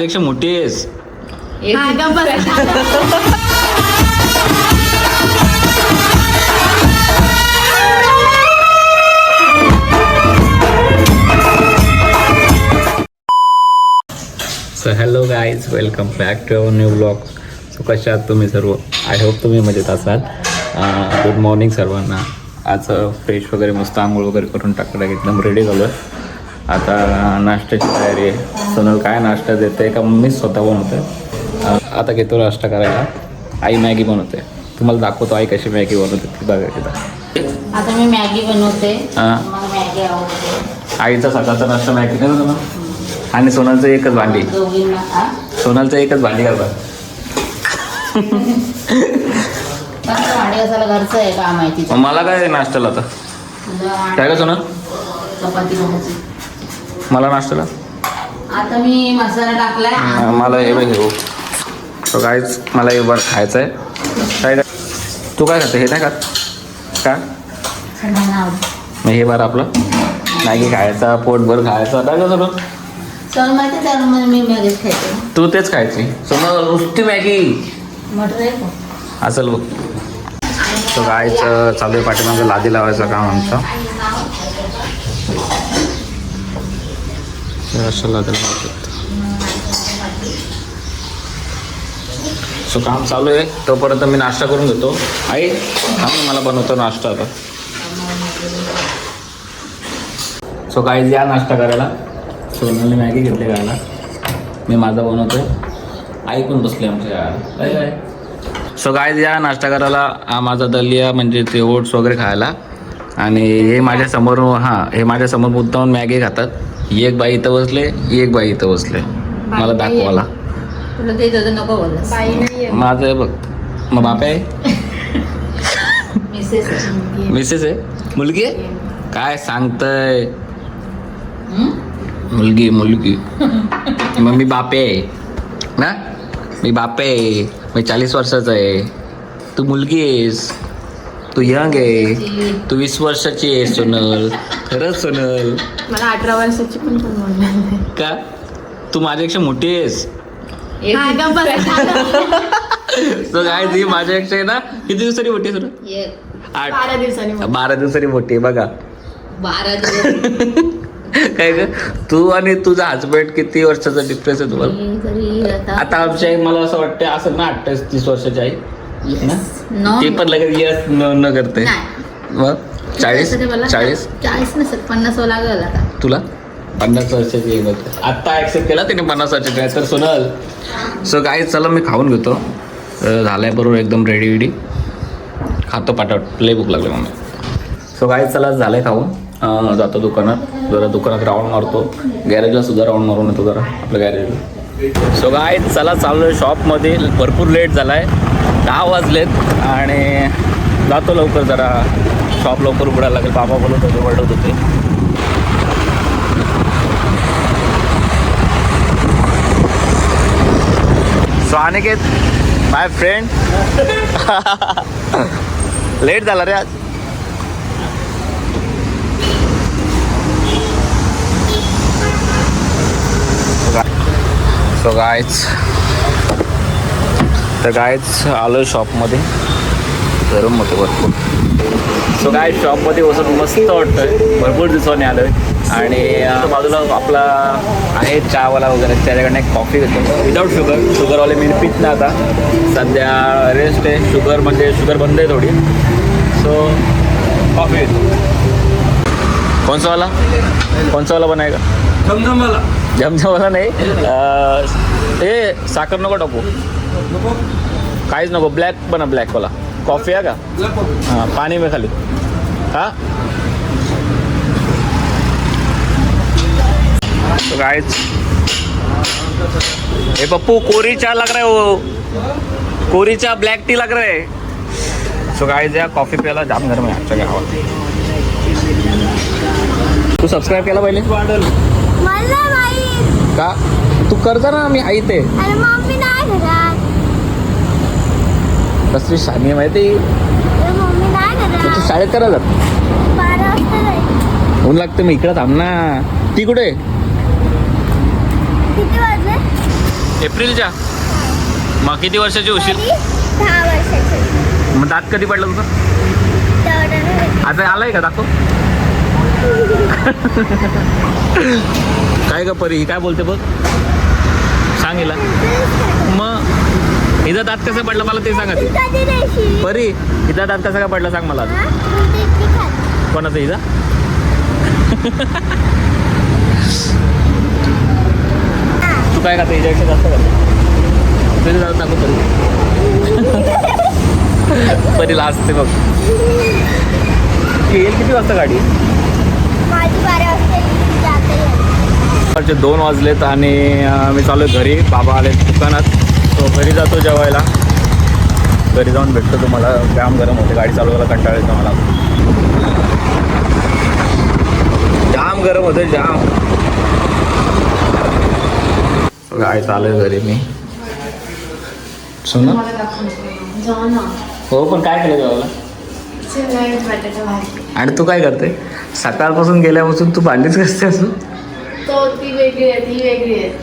माझ्यापेक्षा मोठी आहेस. हा. So hello guys welcome back to our new blog so कशा आहात तुम्ही सर्व? आय होप तुम्ही मजेत असाल. गुड मॉर्निंग सर्वांना. आज फ्रेश वगैरे मस्त आंघोळ वगैरे करून टाकलं एकदम रेडी झालो आहे आता नाश्त्याची तयारी आहे. सोनल काय नाश्ता देते का मीच स्वतः बनवते आता घेतो नाश्ता करायला. आई मॅगी बनवते. तुम्हाला दाखवतो आई कशी मॅगी बनवते ती बघा आता मी मॅगी बनवते. आईचा सकाळचा नाश्ता मॅगी नाही ना? आणि सोनलचं एकच भांडी? सोनलचं एकच भांडी करतात. मला काय नाश्त्याला आता? काय का सोनल? चपाती मला नाश्त्याला? आता मी मसाला टाकलाय. मला हे बघ घेऊ तो काहीच मला हे बरं खायचं आहे काय तू काय खाते? हे नाही खात? का. मग हे बरं आपलं. मॅगी खायचा पोटभर खायचा. काय का सोनल चल माहिती तर मग मी मॅगीच खायचे. तू तेच खायची. सोनल नुसती मॅगी. मटर आहे का? असेल बघ. तो गायचं चालू आहे पाठीमागं लादी लावायचं काम आमचं. हे असं सो काम चालू आहे. तोपर्यंत मी नाश्ता करून घेतो. आई आम्ही मला बनवतो नाश्ता आता. सो काय या नाश्ता करायला. सोनलने मॅगी घेतली खायला. मी माझा बनवतो ऐकून बसले आमच्या. काय सो काय या नाश्ता करायला हा माझा दलिया म्हणजे ते ओट्स वगैरे खायला. आणि हे माझ्यासमोर हां हे माझ्यासमोर मुद्दाहून मॅगी खातात. एक बाई इथं बसले एक बाई इथं बसले. मला दाखवायला तुला ते दादा नको बोलस माझं आहे बघ. मग बाप आहे? मिसेस मिसेस आहे? मुलगी आहे? काय सांगतय? हं? मुलगी मुलगी. मग मी बापे आहे. ना? मी बापे आहे. मी चाळीस वर्षाचा आहे. तू मुलगी आहेस. तू यंग आहे तू वीस वर्षाची आहे सोनल. खरंच सोनल. मला अठरा वर्षाची पण कोण बोलणार का? तू माझ्यापेक्षा मोठी आहेस. हा, गप्प बस. तर काय ती माझ्यापेक्षा आहे ना? किती दिवसांनी मोठी आहे सोनल? ये आठ. बारा दिवसांनी बोल. बारा दिवसांनी मोठी आहे बघा. बारा दिवस. काय ग? तू आणि तुझा हजबंड किती वर्षाचा डिफरन्स आहे तुम्हाला? मी तरी आता आता आमची आई मला असं वाटतं असं ना अठ्ठावीस तीस वर्षाची आई. ते पण लगेच यस न न करते. मग? चाळीस? चाळीस? चाळीस नसेल पन्नास लागल आता. तुला? पन्नास वर्षाची आत्ता ॲक्सेप्ट केला त्याने पन्नास वर्षाची. तर सोनल. सो काय चला मी खाऊन घेतो. झालाय बरोबर एकदम रेडी वेडी खातो पाटावट लय भूक लागले मला. सो काय चला झालंय खाऊन. जातो दुकानात. जरा दुकानात राऊंड मारतो. गॅरेजला सुद्धा राऊंड मारून येतो जरा. आपल्या गॅरेजला सो काय चला चाललो शॉपमध्ये भरपूर लेट झाला आहे दहा वाजलेत आणि जातो लवकर जरा. शॉप लवकर उघडायला लागेल. बाबा बोलत होते ओरडत होते. So Aniket my friend late झाला रे आज. सो गायच तर गायच आलो शॉपमध्ये गरम होते भरपूर. सो काय शॉपमध्ये वसत मस्त वाटतंय. भरपूर दिवसांनी आलोय. आणि बाजूला आपला आहे चहावाला वगैरे. त्याच्याकडनं एक कॉफी घेतो विदाऊट शुगर शुगरवाले मी पित नाही आता. सध्या रेस्ट आहे. शुगर म्हणजे शुगर बंद आहे थोडी. सो कॉफी घेतो. कोणचा वाला कोणचा वाला बनायगा झमझमवाला जमजमवाला नाही. ए साखर नको टाकू. काहीच नको ब्लॅक बना ब्लॅकवाला कॉफी आहे का? हां पाणी में खाली. हाँ? तो गाइस ए पप्पू कोरी चाय लग रहा है वो. कोरी चाय ब्लॅक टी लग रहा है. सो गाइस या कॉफी प्यायला जाम गरम आहे आमच्या गावात. तू सबस्क्राईब केला पहिले? का? तू करता ना मी आई ते अरे मम्मी नाही घरात कसली शामी आहे माहिती? तू शाळेत करा जात बारा वाजता जाईल. ऊन लागतं मी इकडं थांब ना. ती कुठे? आहे? किती वाजले? एप्रिलच्या. मग किती वर्षाची होशील? मग दात कधी पडलं तुझं. आता आलाय का? दाखव. काय का परी काय बोलते बघ? सांग हिला. मग हिचा दात कसा पडला मला ते सांगा ती. परी हिचा दात कसा काय पडला सांग मला कोणाचं इथं? कोणाचा हिचा तू काय करता? हिच्यापेक्षा जास्त करता. तरी जात दाखव परी. परी लाजते बघ. येईल किती वाजता गाडी? दोन वाजलेत आणि मी चालू घरी. बाबा आले दुकानात. तो घरी जातो जेवायला. घरी जाऊन भेटतो तुम्हाला. जाम गरम होते. गाडी चालवायला कंटाळा येतो मला जाम गरम होते जाम. गाडी चालू घरी मी. सुना? हो पण काय केलं जेवायला? आणि तू काय करते? सकाळपासून गेल्यापासून तू भांडीच कसते असून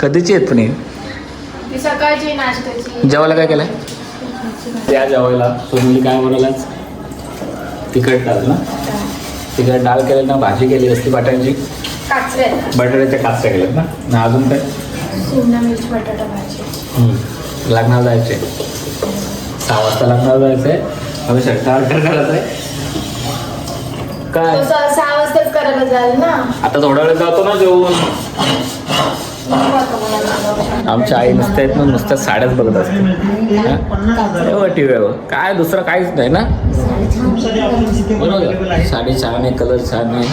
कधीची आहेत पण ती सकाळची नाश्त्याची जेवायला काय केलंय? त्या जेवायला. सोनली काय बनवलाच तिखट डाळ ना? तिखट डाळ केलं ना भाजी केली असती बटाट्याची. काचऱ्या. बटाट्याच्या काचऱ्या केल्यात ना? ना अजून काय? शिमला मिरची बटाटा भाजी. हम्म. लग्नाला जायचे सहा वाजता लग्नाला जायचंय. आम्ही शर्ट ऑर्डर करायचं आहे. काय? तो सहा वाजताच करायला जाईल ना? आता थोडा वेळ जातो ना जेवून. आमच्या आई नुसत्या आहेत ना नुसत्या साड्याच बघत असते हा? टी व्हीवर काय दुसरं काहीच नाही ना बरोबर साडी छान आहे कलर छान आहे.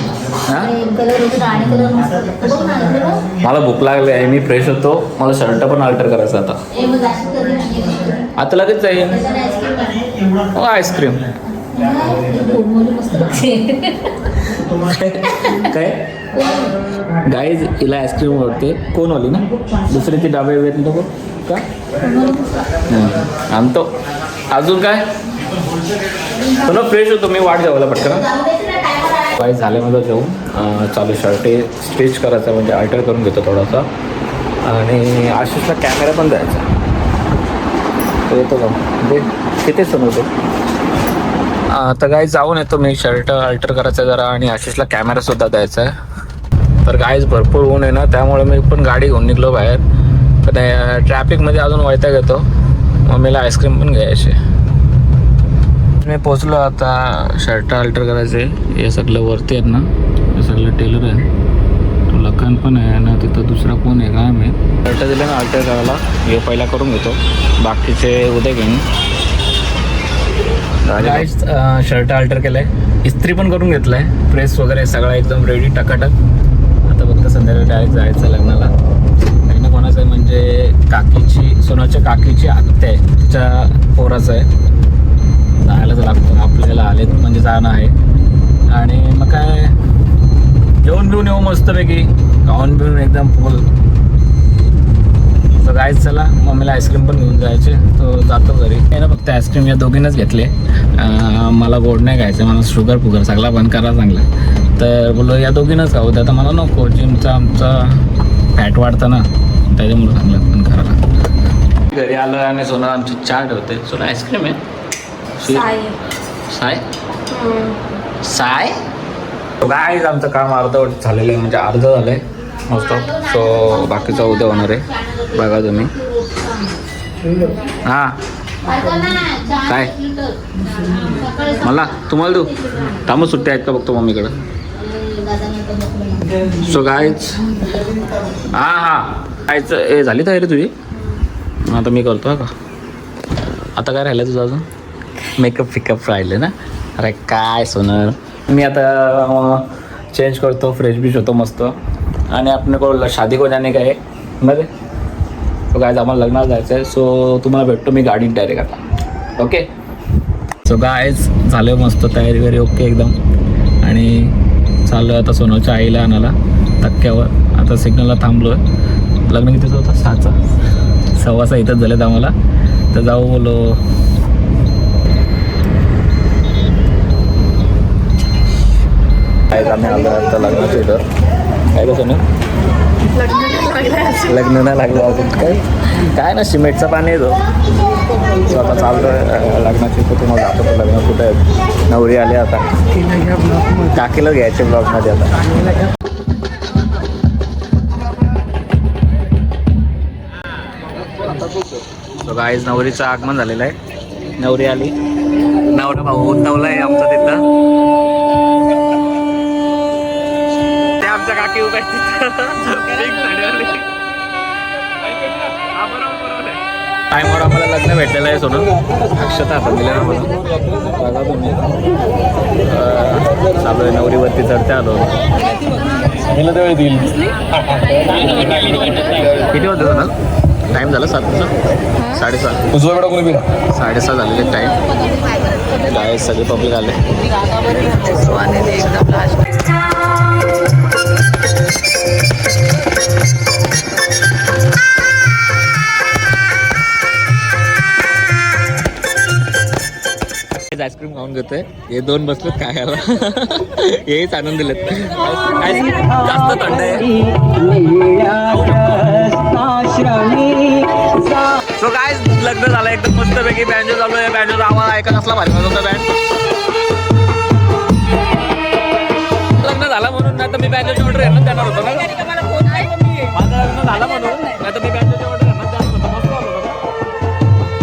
मला भूक लागली आहे मी फ्रेश होतो मला शर्ट पण अल्टर करायचा आता. आता लगेच आहे. हो आईस्क्रीम. काय गाईज हिला आईस्क्रीम आवडते कोण ओली ना? दुसरी ती डाबे वेत नको? का? आणतो. अजून काय? तुला फ्रेश होतो. मी वाट जेवायला पटकन. काय काही झाले माझं जेवून चालू शर्ट स्टिच करायचं म्हणजे अल्टर करून घेतो थोडासा. आणि आशिषला कॅमेरा पण द्यायचा. तो येतो का? म्हणजे किती समजतो तर काही जाऊन येतो मी शर्ट अल्टर करायचं जरा. आणि आशिषला कॅमेरासुद्धा द्यायचा आहे. तर गाईज भरपूर ऊन आहे ना त्यामुळे मी पण गाडी घेऊन निघलो बाहेर. पण ट्रॅफिकमध्ये अजून वैताग येतो. मम्मीला आईस्क्रीम पण घ्यायची मी पोचलो आता शर्ट अल्टर करायचे. हे सगळं वरती आहेत ना हे सगळं टेलर आहे. तो लखन पण आहे ना तिथं दुसरा कोण आहे काय मी शर्ट दिलं ना अल्टर करायला. हे पहिला करून घेतो. बाकीचे उद्या घेईन. शर्ट अल्टर केलंय. इस्त्री पण करून घेतलाय. प्रेस वगैरे सगळं एकदम रेडी टकाटक. संध्याकाळी डायरेक्ट जायचं लग्नाला. लग्न कोणाचं आहे म्हणजे काकीची सोनाच्या काकीची आत्या आहे तिच्या पोराचं आहे. जायलाच लागतं आपल्याला आले म्हणजे जाणं आहे. आणि मग काय जेवण बिवून येऊ मस्तपैकी. खाऊन पिऊन एकदम फुल तर काय चला मम्मीला आईस्क्रीम पण घेऊन जायचे. तो जातो घरी. ना फक्त आईस्क्रीम या दोघींनाच घेतले. मला गोड नाही खायचं मला शुगर फुगर सगळा बंद करा चांगला. तर बोललो या दोघींनाच खाऊ तर मला नको जिमचं आमचं फॅट वाढतं ना त्याच्यामुळे चांगलं बंद करायला घरी आलं आणि सोना आमची चहा ठेवते सोना आईस्क्रीम आहे? साय साय काय आमचं काम अर्धवट झालेलं आहे म्हणजे अर्ध झालं आहे मस्त. सो बाकीचा उद्या होणार आहे. बघा तुम्ही. हां. काय? मला? तुम्हाला देऊ? थांबू सुट्ट्या आहेत का बघतो मम्मीकडं? सो गायच हां हां. गायचं ए झाली तयारी तुझी? आता मी करतो का? आता काय राहिलं तुझं अजून? मेकअप फिकअप राहिले ना? अरे काय सोनर. मी आता चेंज करतो फ्रेश बीच होतो मस्त. आणि आपण को शादी को जाणे काय मध्ये तो गायज आम्हाला लग्नाला जायचं आहे सो तुम्हाला भेटतो मी गाडीत डायरेक्ट आता ओके सो गायज झालं मस्त तयारी वगैरे ओके एकदम. आणि चाललो आता सोनूच्या आईला आणायला धक्क्यावर. आता सिग्नलला थांबलो आहे लग्न कितीचं होतं? सहाचा. सव्वा सहा इथंच झालेत आम्हाला. तर जाऊ बोलो. काय आम्ही आलो आता लग्नाच्या इथं. काय कसं लग्न नाही लागलं अजून. काय? काय ना सिमेंटचं पाणी येतो आता चाललो लग्नाची कुठे मग जातो तो लग्न कुठे आहे? नवरी आली आता. काकीला घ्यायचे ब्लॉगमध्ये आता. So नवरीचं आगमन झालेलं आहे. नवरी आली. नवरा भाऊ उतवलाय आमचा तिथं. Pink साडीवाली. टाईमवर आम्हाला लग्न भेटलेलं आहे सोनू. अक्षता हातात दिल्या ना मला बघा तुम्ही. चालू नवरीवरती चढते आलो. किती होते सोनल टाईम झाला सातचा साडेसात. साडेसहा झालेले टाईम काय सगळे पब्लिक आले. आईस्क्रीम खाऊन घेतोय हे दोन बसलेत खायला. हेच आनंद दिलेत. जास्त थंड आहे. सो काय लग्न झालं एकदम मस्त पैकी बँजो चालू आहे. बँजोचा आवाज ऐकत असला भारी वाजवता बँड लग्न झालं म्हणून नाही तर मी बँजोची ऑर्डर येणार देणार होतो ना? माझं लग्न झालं म्हणून नाही तर मी बँजोची ऑर्डर येणार देणार होतो. मस्त होतो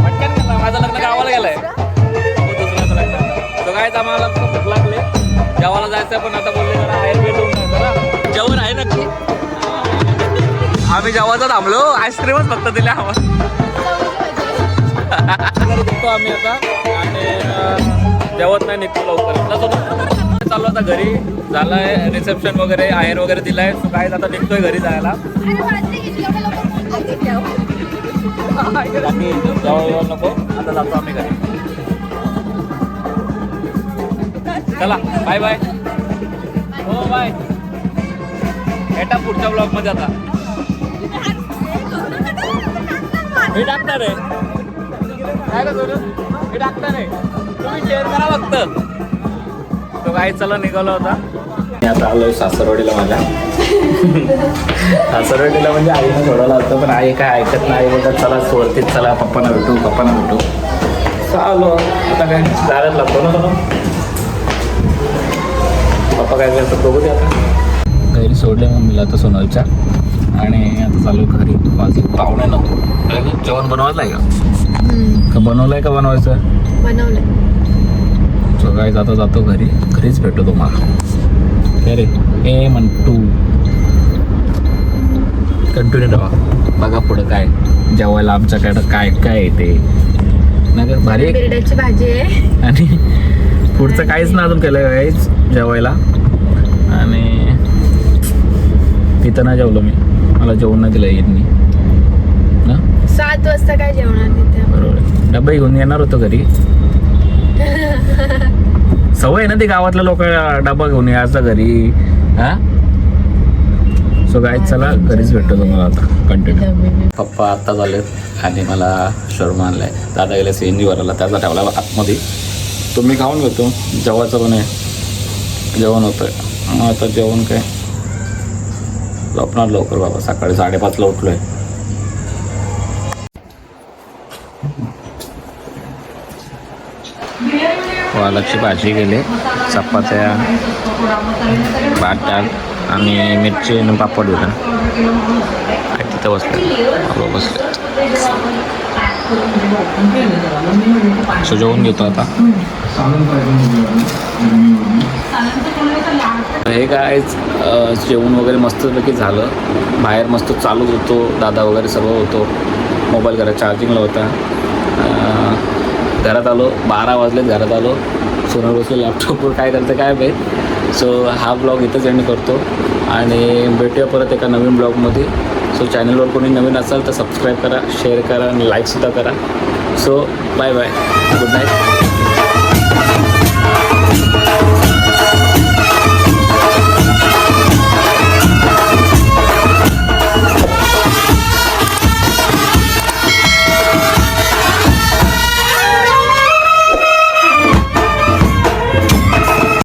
पटकन माझं लग्न गावाला गेलंय. काय आम्हाला भूक लागले. जेवायला जायचं पण आता बोलले जरा आयुर्वेद होऊन जायचं ना. जेवण आहे नक्की. आम्ही जेवायचं थांबलो. आईस्क्रीमच फक्त दिल्या आम्हाला. निघतो आम्ही आता. आणि जेवत नाही निघतो लवकर. चाललो आता घरी. झालाय रिसेप्शन वगैरे आहेर वगैरे दिलाय. सो काय आता निघतोय घरी जायला. बाकी जेव्हा जेव्हा नको. आता जातो आम्ही घरी. चला बाय बाय हो बाय भेटा पुढच्या ब्लॉगमध्ये आता. मी टाकणार आहे. काय का मी टाकणार आहे. तुम्ही शेअर करा फक्त. तो काही चला निघाला होता. मी आता आलोय सासरवाडीला माझ्या. सासरवाडीला म्हणजे आईनं सोडवलं होतं पण आई काय ऐकत नाही. आई बोलतात चला वरतीच चला पप्पांना भेटू पप्पांना भेटू. चालो. आता काय? दारात लागतो ना तो? पप्पा काय करतात बघू दे आता. घरी सोडले मम्मीला आता सोनलच्या. आणि आता चालू घरी. माझे पाहुणे नव्हतो जेवण बनवायचं आहे का का बनवलंय का बनवायचं? बनवलं सो काय जाता जातो घरी. घरीच भेटतो तुम्हाला. रे ए म्हणटू कंटिन्यू राहा बघा पुढं काय जेवायला आमच्याकडं काय काय येते ना भारी भाजी आहे. आणि पुढचं काहीच ना अजून केलं काहीच जेवायला. आणि तिथं नाही जेवलो मी. मला जेवण नाही दिलं यांनी ना सात वाजता काय जेवणार तिथे बरोबर. डबा घेऊन येणार होतो घरी. सवय आहे ना ती गावातल्या लोक डबा घेऊन यायचा घरी. हा? सो काय चला घरीच भेटतो तुम्हाला आता. कंटिन्यू पप्पा आत्ता झालेत आणि मला शर्मा आणलाय. दादा गेले सी एन जी भरायला त्याचा ठेवला आतमध्ये. तो मी खाऊन घेतो. जेवायचं पण आहे. जेवण होतं मग आता जेवण काय? झोपणार लवकर बाबा सकाळी साडेपाचला उठलोय. वालाची भाजी गेले चपात्या भात डाळ आणि मिरची आणि पापड होता. तिथं बसले? बसले. सो जेवून घेतो आता. हे काय जेवण वगैरे मस्तपैकी झालं. बाहेर मस्त चालू होतो दादा वगैरे सर्व होतो. मोबाईल घरात चार्जिंगला होता. घरात आलो बारा वाजलेत घरात आलो. सोनर बसलो लॅपटॉपवर काय करतं काय माहीत. सो हा ब्लॉग इथंच एंड करतो. आणि भेटूया परत एका नवीन ब्लॉगमध्ये सो चॅनलवर कोणी नवीन असाल तर सबस्क्राईब करा शेअर करा आणि लाईकसुद्धा करा. So bye bye good night